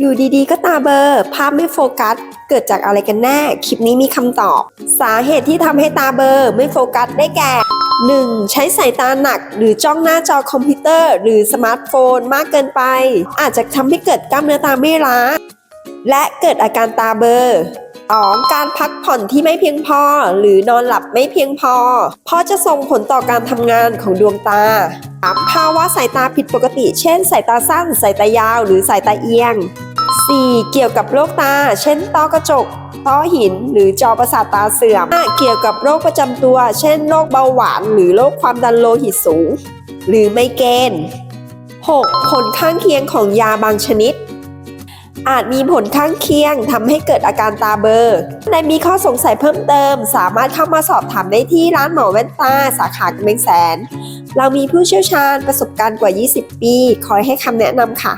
อยู่ดีๆ ก็ตาเบลอร์ ภาพไม่โฟกัส เกิดจากอะไรกันแน่ คลิปนี้มีคำตอบ สาเหตุที่ทำให้ตาเบลอร์ไม่โฟกัสได้แก่ 1. ใช้สายตาหนัก หรือจ้องหน้าจอคอมพิวเตอร์ หรือสมาร์ทโฟนมากเกินไป อาจจะทำให้เกิดกล้ามเนื้อตาไม่ล้า และเกิดอาการตาเบลอ 2. การพักผ่อนที่ไม่เพียงพอ หรือนอนหลับไม่เพียงพอ เพราะจะส่งผลต่อการทำงานของดวงตา 3. ภาวะสายตาผิดปกติ เช่น สายตาสั้น สายตายาว หรือสายตาเอียง 4. เกี่ยวกับโรคตา เช่นต้อกระจก ต้อหิน หรือจอประสาทตาเสื่อม 5. เกี่ยวกับโรคประจำตัว เช่นโรคเบาหวาน หรือโรคความดันโลหิตสูง หรือไมเกรน 6. ผลข้างเคียงของยาบางชนิด อาจมีผลข้างเคียงทำให้เกิดอาการตาเบลอในมีข้อสงสัยเพิ่มเติม สามารถเข้ามาสอบถามได้ที่ร้านหมอแว่นตาสาขากำแพงแสน เรามีผู้เชี่ยวชาญประสบการณ์กว่า 20 ปี คอยให้คำแนะนำค่ะ